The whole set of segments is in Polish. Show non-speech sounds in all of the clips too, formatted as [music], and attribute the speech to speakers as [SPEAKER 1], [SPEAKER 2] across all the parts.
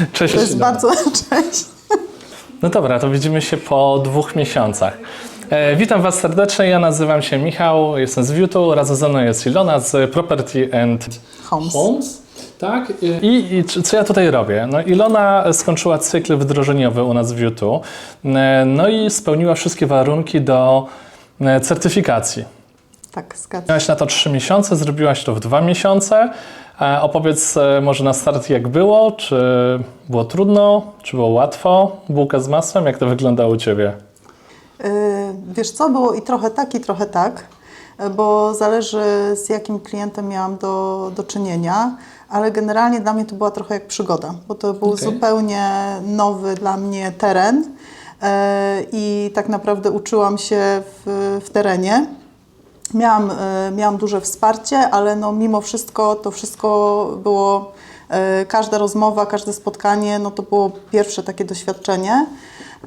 [SPEAKER 1] [laughs] Cześć.
[SPEAKER 2] To jest bardzo... [laughs] Cześć.
[SPEAKER 1] No dobra, to widzimy się po dwóch miesiącach. E, witam Was serdecznie, ja nazywam się Michał, jestem z Viewtu, razem ze mną jest Ilona z Property and
[SPEAKER 2] Homes.
[SPEAKER 1] Homes. Tak. I, I c- co ja tutaj robię? No Ilona skończyła cykl wdrożeniowy u nas w Viewtu, e, no i spełniła wszystkie warunki do e, certyfikacji.
[SPEAKER 2] Tak, zgadzam.
[SPEAKER 1] Miałaś na to 3 miesiące, zrobiłaś to w 2 miesiące. E, opowiedz e, może na start jak było, czy było trudno, czy było łatwo, bułka z masłem, jak to wyglądało u Ciebie?
[SPEAKER 2] Yy, Wiesz co, było i trochę tak, i trochę tak, bo zależy z jakim klientem miałam do, do czynienia, ale generalnie dla mnie to była trochę jak przygoda, bo to był
[SPEAKER 1] Okej.
[SPEAKER 2] zupełnie nowy dla mnie teren i tak naprawdę uczyłam się w, w terenie. Miałam, e, miałam duże wsparcie, ale no mimo wszystko to wszystko było, e, każda rozmowa, każde spotkanie, no to było pierwsze takie doświadczenie.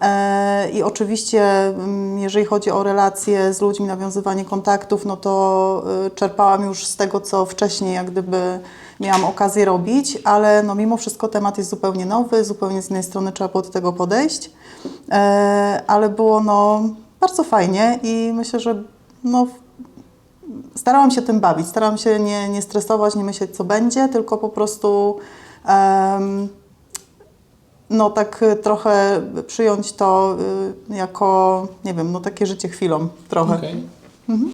[SPEAKER 2] E, I oczywiście, mm, jeżeli chodzi o relacje z ludźmi, nawiązywanie kontaktów, no to czerpałam już z tego, co wcześniej jak gdyby miałam okazję robić, ale no mimo wszystko temat jest zupełnie nowy, zupełnie z innej strony trzeba było do tego podejść. Ale było no bardzo fajnie i myślę, że no starałam się tym bawić, starałam się nie, nie stresować, nie myśleć co będzie, tylko po prostu em, no tak y, trochę przyjąć to y, jako, nie wiem, no takie życie chwilą trochę.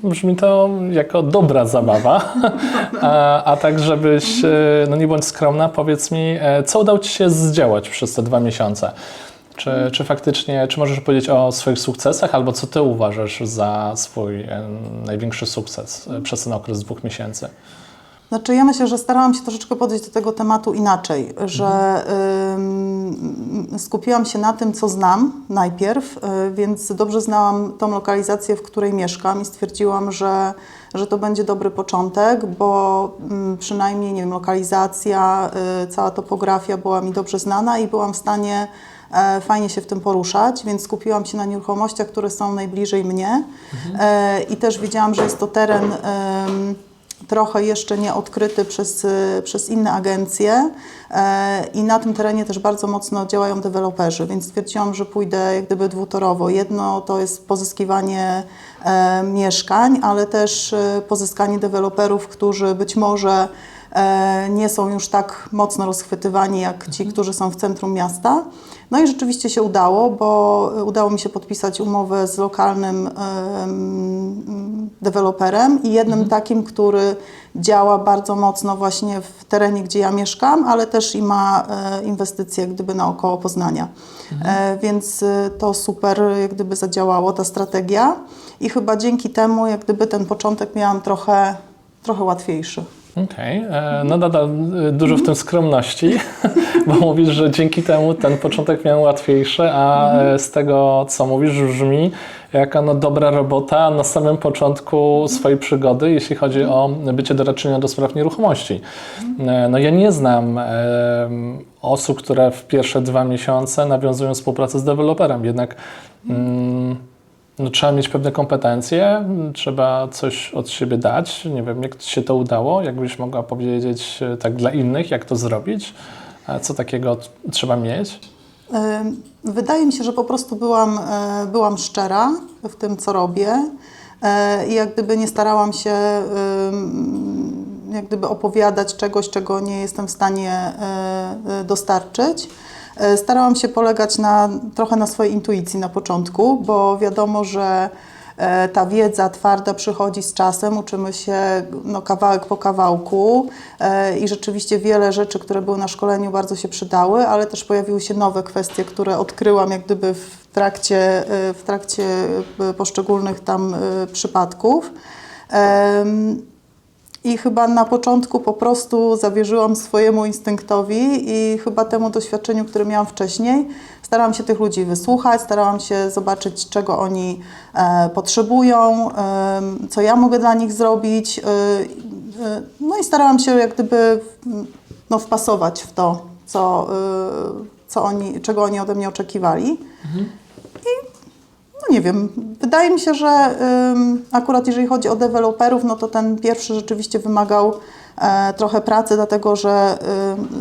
[SPEAKER 1] Brzmi to jako dobra zabawa, [laughs] a, a tak żebyś, e, no nie bądź skromna, powiedz mi, e, co udało Ci się zdziałać przez te dwa miesiące? Czy, czy faktycznie, czy możesz powiedzieć o swoich sukcesach, albo co Ty uważasz za swój e, największy sukces e, przez ten okres dwóch miesięcy?
[SPEAKER 2] Znaczy ja myślę, że starałam się troszeczkę podejść do tego tematu inaczej, że ym, skupiłam się na tym, co znam najpierw, y, więc dobrze znałam tą lokalizację, w której mieszkam i stwierdziłam, że, że to będzie dobry początek, bo ym, przynajmniej, nie wiem, lokalizacja, y, cała topografia była mi dobrze znana i byłam w stanie fajnie się w tym poruszać, więc skupiłam się na nieruchomościach, które są najbliżej mnie. E, i też wiedziałam, że jest to teren trochę jeszcze nie odkryty przez, y, przez inne agencje. E, i na tym terenie też bardzo mocno działają deweloperzy, więc stwierdziłam, że pójdę jak gdyby dwutorowo. Jedno to jest pozyskiwanie e, mieszkań, ale też e, pozyskanie deweloperów, którzy być może e, nie są już tak mocno rozchwytywani jak ci, którzy są w centrum miasta. No i rzeczywiście się udało, bo e, udało mi się podpisać umowę z lokalnym em, deweloperem i jednym takim, który działa bardzo mocno właśnie w terenie, gdzie ja mieszkam, ale też i ma e, inwestycje jak gdyby naokoło Poznania. E, więc e, to super jak gdyby zadziałało ta strategia i chyba dzięki temu jak gdyby ten początek miałam trochę, trochę łatwiejszy.
[SPEAKER 1] Okej, e, no nadal e, dużo w tym skromności, [laughs] bo mówisz, że dzięki temu ten początek miał łatwiejszy, a e, z tego, co mówisz, brzmi jaka no dobra robota na samym początku swojej przygody, jeśli chodzi o bycie doradczynią do spraw nieruchomości. No ja nie znam osób, które w pierwsze dwa miesiące nawiązują współpracę z deweloperem, jednak mm, no, trzeba mieć pewne kompetencje, trzeba coś od siebie dać. Nie wiem, jak się to udało, jakbyś mogła powiedzieć e, tak dla innych, jak to zrobić, co takiego trzeba mieć.
[SPEAKER 2] Wydaje mi się, że po prostu byłam, e, byłam szczera w tym, co robię e, i jak gdyby nie starałam się jak gdyby opowiadać czegoś, czego nie jestem w stanie e, e, dostarczyć. E, Starałam się polegać na, trochę na swojej intuicji na początku, bo wiadomo, że ta wiedza twarda przychodzi z czasem, uczymy się no, kawałek po kawałku i rzeczywiście wiele rzeczy, które były na szkoleniu bardzo się przydały, ale też pojawiły się nowe kwestie, które odkryłam jak gdyby w trakcie, w trakcie poszczególnych tam przypadków. I chyba na początku po prostu zawierzyłam swojemu instynktowi i chyba temu doświadczeniu, które miałam wcześniej. Starałam się tych ludzi wysłuchać, starałam się zobaczyć, czego oni e, potrzebują, em, co ja mogę dla nich zrobić. e, e, no i starałam się jak gdyby no, wpasować w to, co, e, co oni, czego oni ode mnie oczekiwali. No nie wiem, wydaje mi się, że akurat jeżeli chodzi o deweloperów, no to ten pierwszy rzeczywiście wymagał e, trochę pracy, dlatego że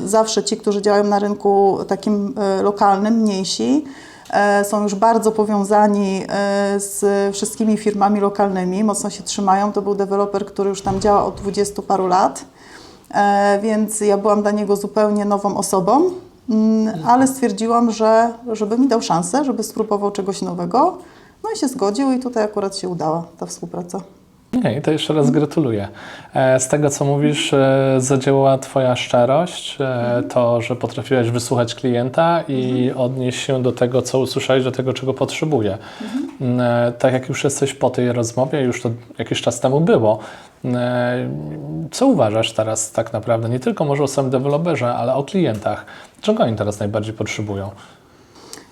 [SPEAKER 2] zawsze ci, którzy działają na rynku takim y, lokalnym, mniejsi, e, są już bardzo powiązani e, z wszystkimi firmami lokalnymi, mocno się trzymają. To był deweloper, który już tam działa od 20 paru lat, e, więc ja byłam dla niego zupełnie nową osobą, mm, ale stwierdziłam, że żeby mi dał szansę, żeby spróbował czegoś nowego. No i się zgodził i tutaj akurat się udała ta współpraca.
[SPEAKER 1] Okej, to jeszcze raz gratuluję. E, Z tego, co mówisz, e, zadziałała Twoja szczerość, e, to, że potrafiłeś wysłuchać klienta i odnieść się do tego, co usłyszałeś, do tego, czego potrzebuje. Mm, Tak jak już jesteś po tej rozmowie, już to jakiś czas temu było, e, co uważasz teraz tak naprawdę, nie tylko może o samym deweloperze, ale o klientach? Czego oni teraz najbardziej potrzebują?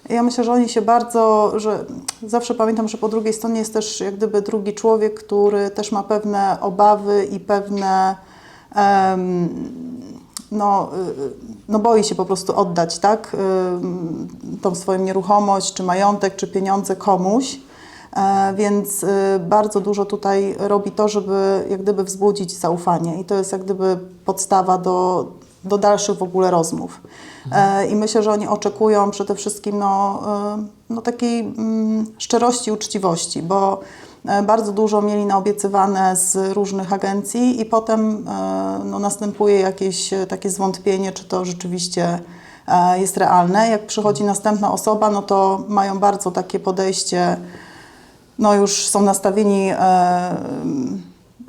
[SPEAKER 2] Ja myślę, że oni się bardzo, że zawsze pamiętam, że po drugiej stronie jest też jak gdyby drugi człowiek, który też ma pewne obawy i pewne, em, no, y, no boi się po prostu oddać, tak, ym, tą swoją nieruchomość, czy majątek, czy pieniądze komuś. E, Więc y, bardzo dużo tutaj robi to, żeby jak gdyby wzbudzić zaufanie i to jest jak gdyby podstawa do, do dalszych w ogóle rozmów. E, I myślę, że oni oczekują przede wszystkim no, y, no takiej mm, szczerości, uczciwości, bo e, bardzo dużo mieli naobiecywane z różnych agencji i potem e, no, następuje jakieś e, takie zwątpienie, czy to rzeczywiście e, jest realne. Jak przychodzi następna osoba, no to mają bardzo takie podejście, no już są nastawieni e,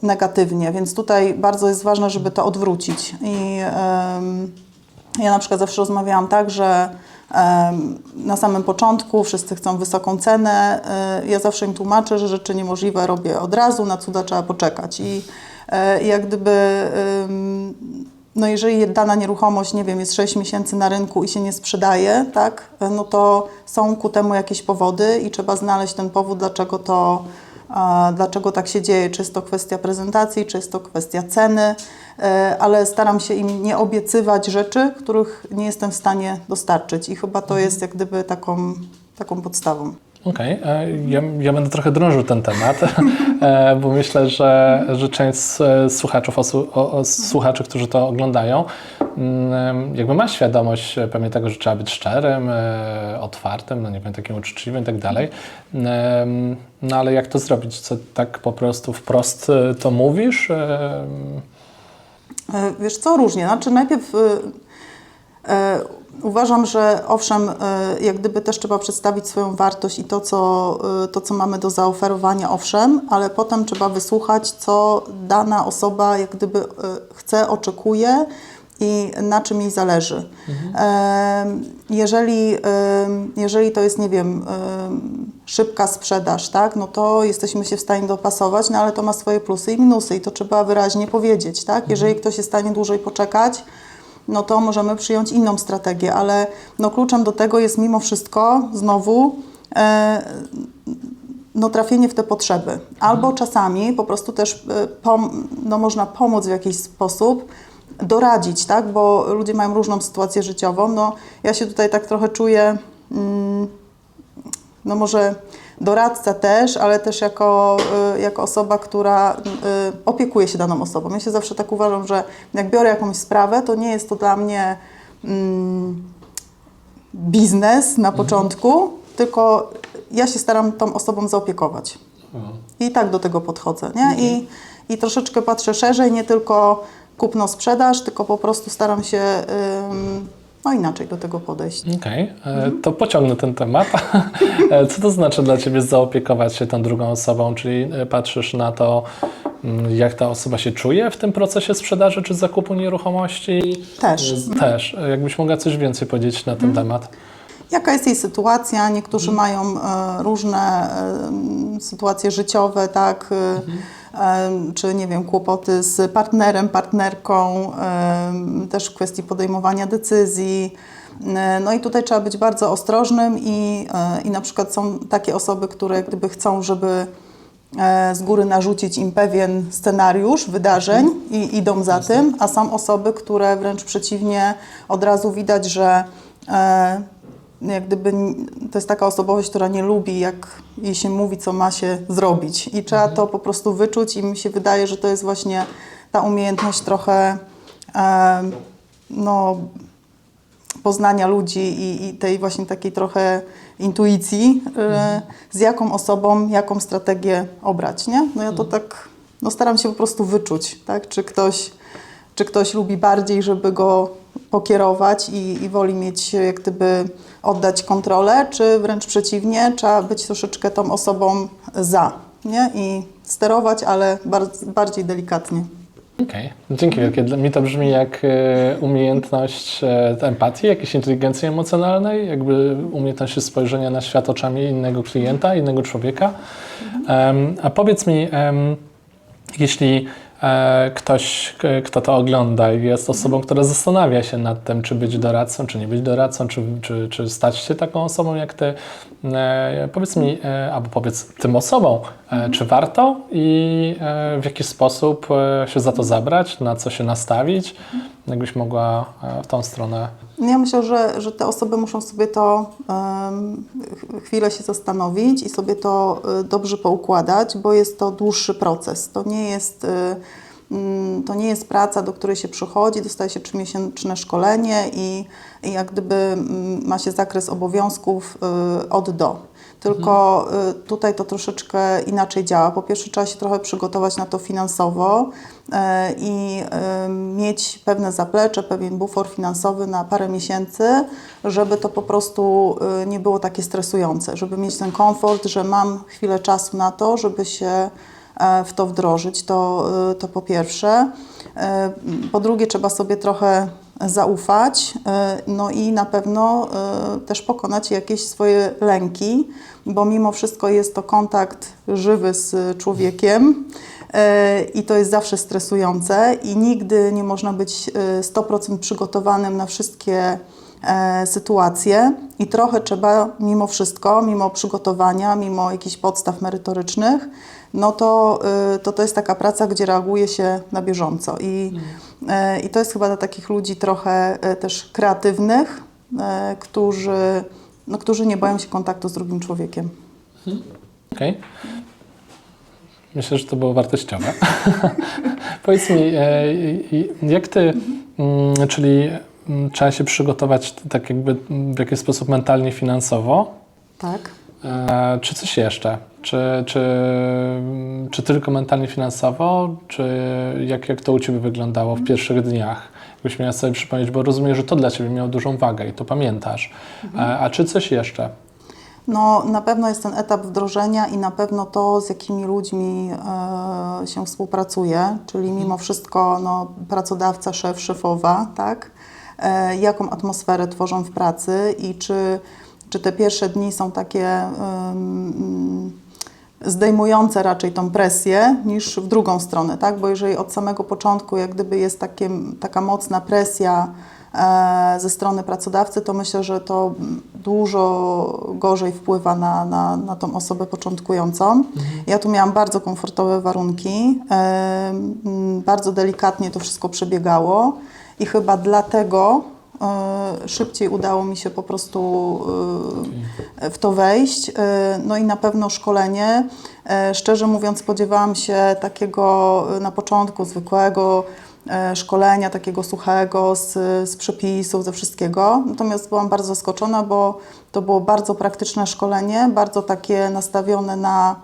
[SPEAKER 2] negatywnie, więc tutaj bardzo jest ważne, żeby to odwrócić. I ja na przykład zawsze rozmawiałam tak, że na samym początku wszyscy chcą wysoką cenę. e, Ja zawsze im tłumaczę, że rzeczy niemożliwe robię od razu, na cuda trzeba poczekać. I e, jak gdyby no jeżeli dana nieruchomość, nie wiem, jest 6 miesięcy na rynku i się nie sprzedaje, tak, no to są ku temu jakieś powody i trzeba znaleźć ten powód, dlaczego to, dlaczego tak się dzieje. Czy jest to kwestia prezentacji, czy jest to kwestia ceny, e, ale staram się im nie obiecywać rzeczy, których nie jestem w stanie dostarczyć i chyba to jest jak gdyby taką, taką podstawą.
[SPEAKER 1] Okej, e, ja, ja będę trochę drążył ten temat, [laughs] e, bo myślę, że, że część e, o, słuchaczy, którzy to oglądają, mm, jakby ma świadomość pewnie tego, że trzeba być szczerym, otwartym, no nie wiem, takim uczciwym i tak dalej. No ale jak to zrobić? Co tak po prostu wprost to mówisz?
[SPEAKER 2] Wiesz co, różnie. Znaczy najpierw uważam, że owszem, e, jak gdyby też trzeba przedstawić swoją wartość i to co, e, to, co mamy do zaoferowania, owszem, ale potem trzeba wysłuchać, co dana osoba jak gdyby e, chce, oczekuje i na czym jej zależy. E, Jeżeli, jeżeli to jest, nie wiem, szybka sprzedaż, tak, no to jesteśmy się w stanie dopasować, no ale to ma swoje plusy i minusy i to trzeba wyraźnie powiedzieć, tak? Jeżeli ktoś jest w stanie dłużej poczekać, no to możemy przyjąć inną strategię, ale no kluczem do tego jest mimo wszystko znowu e, no, trafienie w te potrzeby. Albo czasami po prostu też e, no, można pomóc w jakiś sposób, doradzić, tak? bo ludzie mają różną sytuację życiową. No, ja się tutaj tak trochę czuję, mm, no może doradca też, ale też jako, y, jako osoba, która y, opiekuje się daną osobą. Ja się zawsze tak uważam, że jak biorę jakąś sprawę, to nie jest to dla mnie mm, biznes na początku, tylko ja się staram tą osobą zaopiekować. I tak do tego podchodzę, nie? I, I troszeczkę patrzę szerzej, nie tylko kupno-sprzedaż, tylko po prostu staram się ym, no inaczej do tego podejść.
[SPEAKER 1] Okej, e, to pociągnę ten temat. [laughs] E, Co to znaczy dla Ciebie zaopiekować się tą drugą osobą? Czyli e, patrzysz na to, mm, jak ta osoba się czuje w tym procesie sprzedaży czy zakupu nieruchomości?
[SPEAKER 2] Też.
[SPEAKER 1] E, Też. Jakbyś mogła coś więcej powiedzieć na ten temat?
[SPEAKER 2] Jaka jest jej sytuacja? Niektórzy mają e, różne sytuacje życiowe, tak? E, czy nie wiem, kłopoty z partnerem, partnerką, też w kwestii podejmowania decyzji. E, No i tutaj trzeba być bardzo ostrożnym i, e, i na przykład są takie osoby, które gdyby chcą, żeby e, z góry narzucić im pewien scenariusz wydarzeń i idą za tym, a są osoby, które wręcz przeciwnie, od razu widać, że jak gdyby to jest taka osobowość, która nie lubi, jak jej się mówi, co ma się zrobić. I trzeba to po prostu wyczuć i mi się wydaje, że to jest właśnie ta umiejętność trochę e, no, poznania ludzi i, i tej właśnie takiej trochę intuicji, e, z jaką osobą, jaką strategię obrać, nie? No ja to tak, no staram się po prostu wyczuć, tak? Czy ktoś, czy ktoś lubi bardziej, żeby go pokierować i, i woli mieć, jak gdyby oddać kontrolę, czy wręcz przeciwnie, trzeba być troszeczkę tą osobą za, nie? I sterować, ale bar- bardziej delikatnie.
[SPEAKER 1] Okej, dzięki wielkie. Dla mnie to brzmi jak e, umiejętność e, empatii, jakiejś inteligencji emocjonalnej, jakby umiejętność spojrzenia na świat oczami innego klienta, innego człowieka. Em, a powiedz mi, jeśli ktoś, k- kto to ogląda i jest osobą, która zastanawia się nad tym, czy być doradcą, czy nie być doradcą, czy, czy, czy stać się taką osobą jak ty, e, powiedz mi, e, albo powiedz tym osobom, e, czy warto i e, w jaki sposób e, się za to zabrać, na co się nastawić, jakbyś mogła e, w tą stronę.
[SPEAKER 2] Ja myślę, że, że te osoby muszą sobie to ch- chwilę się zastanowić i sobie to y, dobrze poukładać, bo jest to dłuższy proces. To nie jest, y, mm, to nie jest praca, do której się przychodzi, dostaje się trzymiesięczne szkolenie i, i jak gdyby mm, ma się zakres obowiązków y, od do. Tylko y, tutaj to troszeczkę inaczej działa. Po pierwsze, trzeba się trochę przygotować na to finansowo y, i y, mieć pewne zaplecze, pewien bufor finansowy na parę miesięcy, żeby to po prostu y, nie było takie stresujące, żeby mieć ten komfort, że mam chwilę czasu na to, żeby się e, w to wdrożyć. To, to po pierwsze. E, Po drugie, trzeba sobie trochę zaufać, e, no i na pewno e, też pokonać jakieś swoje lęki, bo mimo wszystko jest to kontakt żywy z człowiekiem e, i to jest zawsze stresujące i nigdy nie można być e, 100% przygotowanym na wszystkie e, sytuacje i trochę trzeba mimo wszystko, mimo przygotowania, mimo jakichś podstaw merytorycznych, no to, y, to to jest taka praca, gdzie reaguje się na bieżąco i, e, i to jest chyba dla takich ludzi trochę e, też kreatywnych, którzy, no, którzy nie boją się kontaktu z drugim człowiekiem.
[SPEAKER 1] Okej. Myślę, że to było wartościowe. [laughs] Powiedz mi, jak ty, mm, czyli mm, trzeba się przygotować tak jakby w jakiś sposób mentalnie, finansowo,
[SPEAKER 2] Tak.
[SPEAKER 1] e, czy coś jeszcze? Czy, czy, czy tylko mentalnie, finansowo, czy jak, jak to u Ciebie wyglądało w pierwszych dniach? Jakbyś miała sobie przypomnieć, bo rozumiem, że to dla Ciebie miało dużą wagę i to pamiętasz. E, a czy coś jeszcze?
[SPEAKER 2] No, na pewno jest ten etap wdrożenia i na pewno to, z jakimi ludźmi e, się współpracuje, czyli mimo wszystko no, pracodawca, szef, szefowa, tak? E, jaką atmosferę tworzą w pracy i czy, czy te pierwsze dni są takie zdejmujące raczej tą presję niż w drugą stronę, tak? Bo jeżeli od samego początku jak gdyby jest takie, taka mocna presja e, ze strony pracodawcy, to myślę, że to dużo gorzej wpływa na, na, na tą osobę początkującą. Ja tu miałam bardzo komfortowe warunki, e, bardzo delikatnie to wszystko przebiegało i chyba dlatego e, szybciej udało mi się po prostu e, w to wejść. E, No i na pewno szkolenie. Szczerze mówiąc, spodziewałam się takiego na początku zwykłego szkolenia, takiego suchego z, z przepisów, ze wszystkiego. Natomiast byłam bardzo zaskoczona, bo to było bardzo praktyczne szkolenie, bardzo takie nastawione na,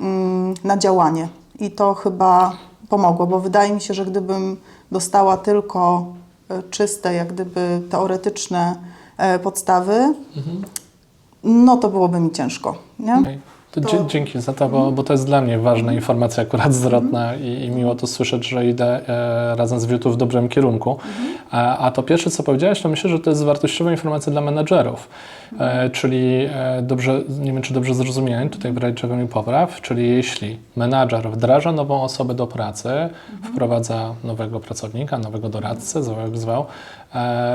[SPEAKER 2] mm, na działanie. I to chyba pomogło, bo wydaje mi się, że gdybym dostała tylko e, czyste, jak gdyby teoretyczne e, podstawy, no to byłoby mi ciężko. Nie?
[SPEAKER 1] Okej. To dzie- dzięki za to, bo, bo to jest dla mnie ważna informacja, akurat zwrotna i, i miło to słyszeć, że idę e, razem z Wiutu w dobrym kierunku. A, a to pierwsze, co powiedziałeś, to myślę, że to jest wartościowa informacja dla menedżerów. E, czyli e, dobrze, nie wiem, czy dobrze zrozumiałem, tutaj razie czego mi popraw, czyli jeśli menadżer wdraża nową osobę do pracy, wprowadza nowego pracownika, nowego doradcę, zwał zwał, e,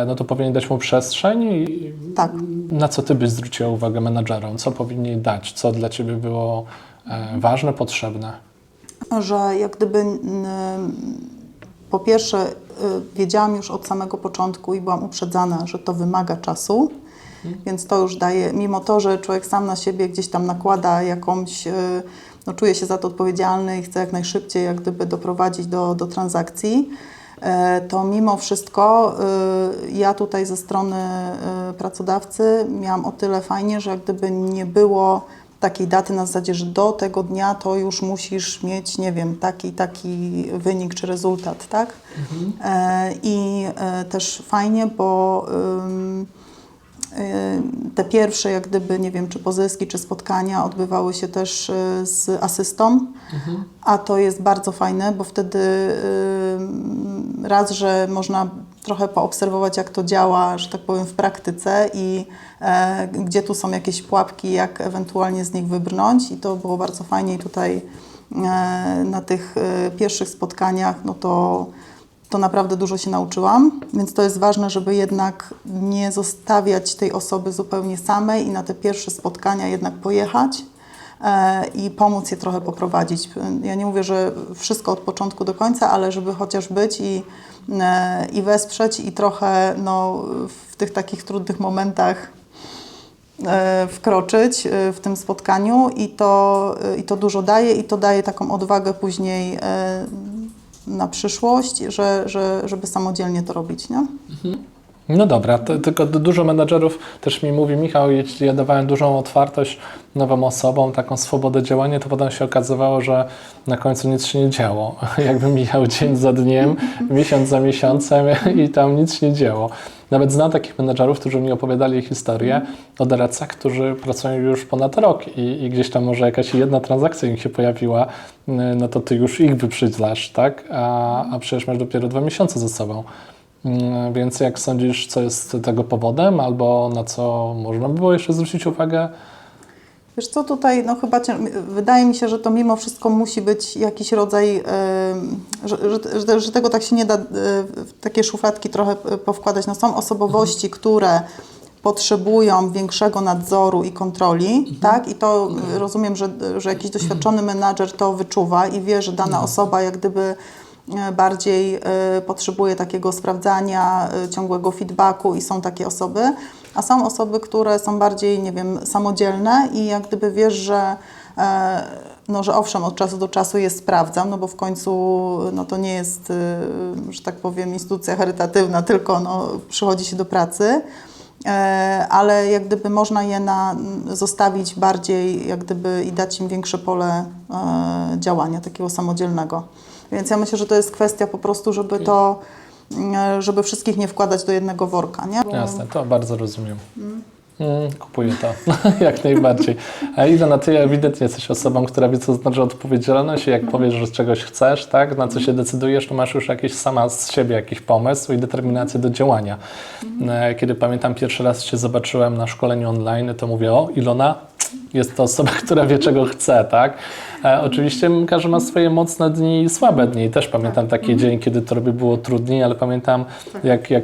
[SPEAKER 1] no to powinien dać mu przestrzeń i,
[SPEAKER 2] Tak.
[SPEAKER 1] na co ty byś zwróciła uwagę menadżerom? Co powinni dać? Co dla ciebie było e, ważne, potrzebne?
[SPEAKER 2] że jak gdyby po pierwsze y, wiedziałam już od samego początku i byłam uprzedzana, że to wymaga czasu, więc to już daje, mimo to, że człowiek sam na siebie gdzieś tam nakłada jakąś, no, czuję się za to odpowiedzialny i chcę jak najszybciej jak gdyby doprowadzić do, do transakcji, e, to mimo wszystko y, ja tutaj ze strony y, pracodawcy miałam o tyle fajnie, że jak gdyby nie było takiej daty na zasadzie, że do tego dnia to już musisz mieć, nie wiem, taki, taki wynik czy rezultat, tak? E, I e, też fajnie, bo te pierwsze, jak gdyby, nie wiem, czy pozyski, czy spotkania odbywały się też y, z asystą, a to jest bardzo fajne, bo wtedy y, raz, że można trochę poobserwować, jak to działa, że tak powiem, w praktyce i e, gdzie tu są jakieś pułapki, jak ewentualnie z nich wybrnąć. I to było bardzo fajnie. I tutaj e, na tych e, pierwszych spotkaniach, no to to naprawdę dużo się nauczyłam, więc to jest ważne, żeby jednak nie zostawiać tej osoby zupełnie samej i na te pierwsze spotkania jednak pojechać e, i pomóc je trochę poprowadzić. Ja nie mówię, że wszystko od początku do końca, ale żeby chociaż być i, e, i wesprzeć i trochę no, w tych takich trudnych momentach e, wkroczyć w tym spotkaniu i to, i to dużo daje i to daje taką odwagę później na przyszłość, że, że, żeby samodzielnie to robić, nie?
[SPEAKER 1] No dobra, to, tylko du- dużo menedżerów też mi mówi, Michał, jeśli ja dawałem dużą otwartość nowym osobom, taką swobodę działania, to potem się okazywało, że na końcu nic się nie działo. [laughs] Jakby mijał dzień za dniem, [laughs] miesiąc za miesiącem [laughs] i tam nic się nie działo. Nawet znam takich menedżerów, którzy mi opowiadali historię o doradcach, którzy pracują już ponad rok i, i gdzieś tam może jakaś jedna transakcja im się pojawiła, y, no to ty już ich wyprzedzasz, tak? A, a przecież masz dopiero dwa miesiące ze sobą. Mm, Więc jak sądzisz, co jest tego powodem, albo na co można by było jeszcze zwrócić uwagę?
[SPEAKER 2] Wiesz co, tutaj no chyba wydaje mi się, że to mimo wszystko musi być jakiś rodzaj, że, że, że, tego tak się nie da e, w takie szufladki trochę e, powkładać. No są osobowości, które potrzebują większego nadzoru i kontroli, tak? I to e, rozumiem, że, że jakiś doświadczony menadżer to wyczuwa i wie, że dana osoba jak gdyby bardziej e, potrzebuje takiego sprawdzania, e, ciągłego feedbacku i są takie osoby, a są osoby, które są bardziej, nie wiem, samodzielne i jak gdyby wiesz, że e, no, że owszem, od czasu do czasu je sprawdzam, no bo w końcu no, to nie jest, e, że tak powiem, instytucja charytatywna, tylko no, przychodzi się do pracy, e, ale jak gdyby można je na, zostawić bardziej, jak gdyby i dać im większe pole e, działania, takiego samodzielnego. Więc ja myślę, że to jest kwestia po prostu, żeby to, e, żeby wszystkich nie wkładać do jednego worka, nie? Bo-
[SPEAKER 1] Jasne, to bardzo rozumiem. Mm, kupuję to, [laughs] jak najbardziej. A Ilona, ty ewidentnie jesteś osobą, która wie, co znaczy odpowiedzialność i jak powiesz, że czegoś chcesz, tak, na co się decydujesz, to masz już jakiś sama z siebie jakiś pomysł i determinację do działania. E, Kiedy pamiętam pierwszy raz Cię zobaczyłem na szkoleniu online, to mówię, o Ilona, jest to osoba, [laughs] która wie, czego chce, tak? E, oczywiście każdy ma swoje mocne dni i słabe dni. Też pamiętam takie dzień, kiedy to robię było trudniej, ale pamiętam, jak, jak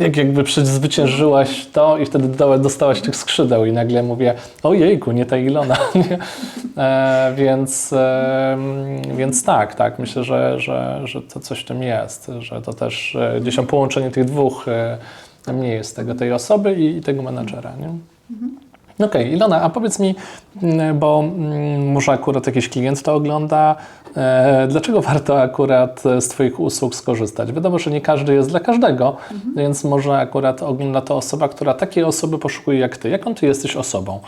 [SPEAKER 1] jak jakby przezwyciężyłaś to i wtedy dostałaś tych skrzydeł i nagle mówię, ojejku, nie ta Ilona. [laughs] E, więc, e, więc tak, tak, myślę, że, że, że to coś w tym jest, że to też e, gdzieś tam połączenie tych dwóch e, mnie jest tego, tej osoby i, i tego menadżera. Nie? No Okej, Ilona, a powiedz mi, mm, bo mm, może akurat jakiś klient to ogląda, e, dlaczego warto akurat z Twoich usług skorzystać? Wiadomo, że nie każdy jest dla każdego, więc może akurat ogląda to osoba, która takiej osoby poszukuje jak Ty. Jaką Ty jesteś osobą?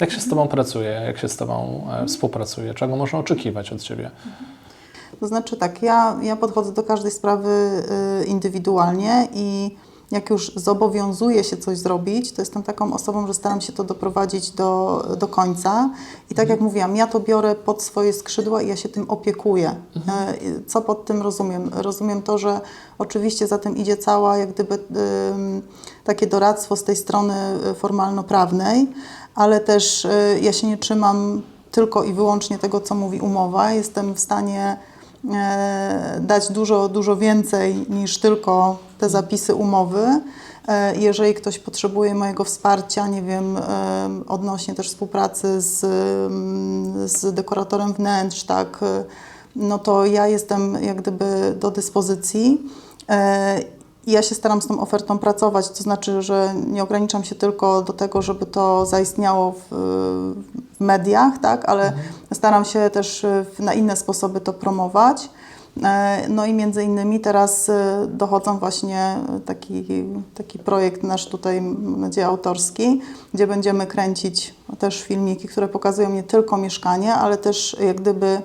[SPEAKER 1] Jak się z Tobą pracuje? Jak się z Tobą e, współpracuje? Czego można oczekiwać od Ciebie?
[SPEAKER 2] To znaczy tak, ja, ja podchodzę do każdej sprawy y, indywidualnie i jak już zobowiązuję się coś zrobić, to jestem taką osobą, że staram się to doprowadzić do, do końca. I tak jak mówiłam, ja to biorę pod swoje skrzydła i ja się tym opiekuję. E, Co pod tym rozumiem? Rozumiem to, że oczywiście za tym idzie cała jak gdyby takie doradztwo z tej strony y, formalno-prawnej, ale też y, ja się nie trzymam tylko i wyłącznie tego, co mówi umowa. Jestem w stanie dać dużo, dużo więcej niż tylko te zapisy umowy. E, Jeżeli ktoś potrzebuje mojego wsparcia, nie wiem, em, odnośnie też współpracy z, em, z dekoratorem wnętrz, tak, e, no to ja jestem jak gdyby do dyspozycji. E, Ja się staram z tą ofertą pracować, to znaczy, że nie ograniczam się tylko do tego, żeby to zaistniało w, w mediach, tak, ale staram się też w- na inne sposoby to promować. E, No i między innymi teraz y, dochodzą właśnie taki, taki projekt nasz tutaj, mam nadzieję, autorski, gdzie będziemy kręcić też filmiki, które pokazują nie tylko mieszkanie, ale też jak gdyby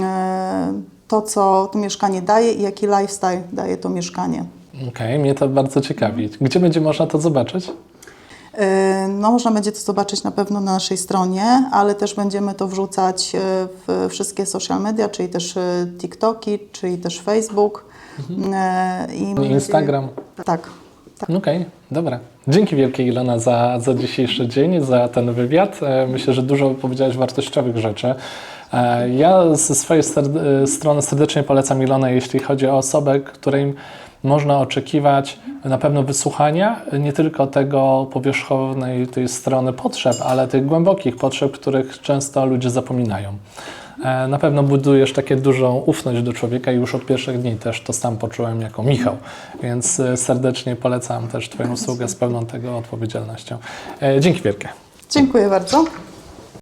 [SPEAKER 2] e, to, co to mieszkanie daje i jaki lifestyle daje to mieszkanie.
[SPEAKER 1] Okej, mnie to bardzo ciekawi. Gdzie będzie można to zobaczyć?
[SPEAKER 2] E, No, można będzie to zobaczyć na pewno na naszej stronie, ale też będziemy to wrzucać e, w wszystkie social media, czyli też e, TikToki, czyli też Facebook. e, I
[SPEAKER 1] Instagram.
[SPEAKER 2] Tak.
[SPEAKER 1] Okej, dobra. Dzięki wielkie Ilona za, za dzisiejszy dzień, za ten wywiad. E, Myślę, że dużo powiedziałeś wartościowych rzeczy. E, Ja ze swojej strony serdecznie polecam Ilonę, jeśli chodzi o osobę, której można oczekiwać na pewno wysłuchania nie tylko tego powierzchownej tej strony potrzeb, ale tych głębokich potrzeb, których często ludzie zapominają. E, Na pewno budujesz takie dużą ufność do człowieka i już od pierwszych dni też to sam poczułem jako Michał, więc e, serdecznie polecam też Twoją usługę z pełną tego odpowiedzialnością. E, Dzięki wielkie.
[SPEAKER 2] Dziękuję bardzo.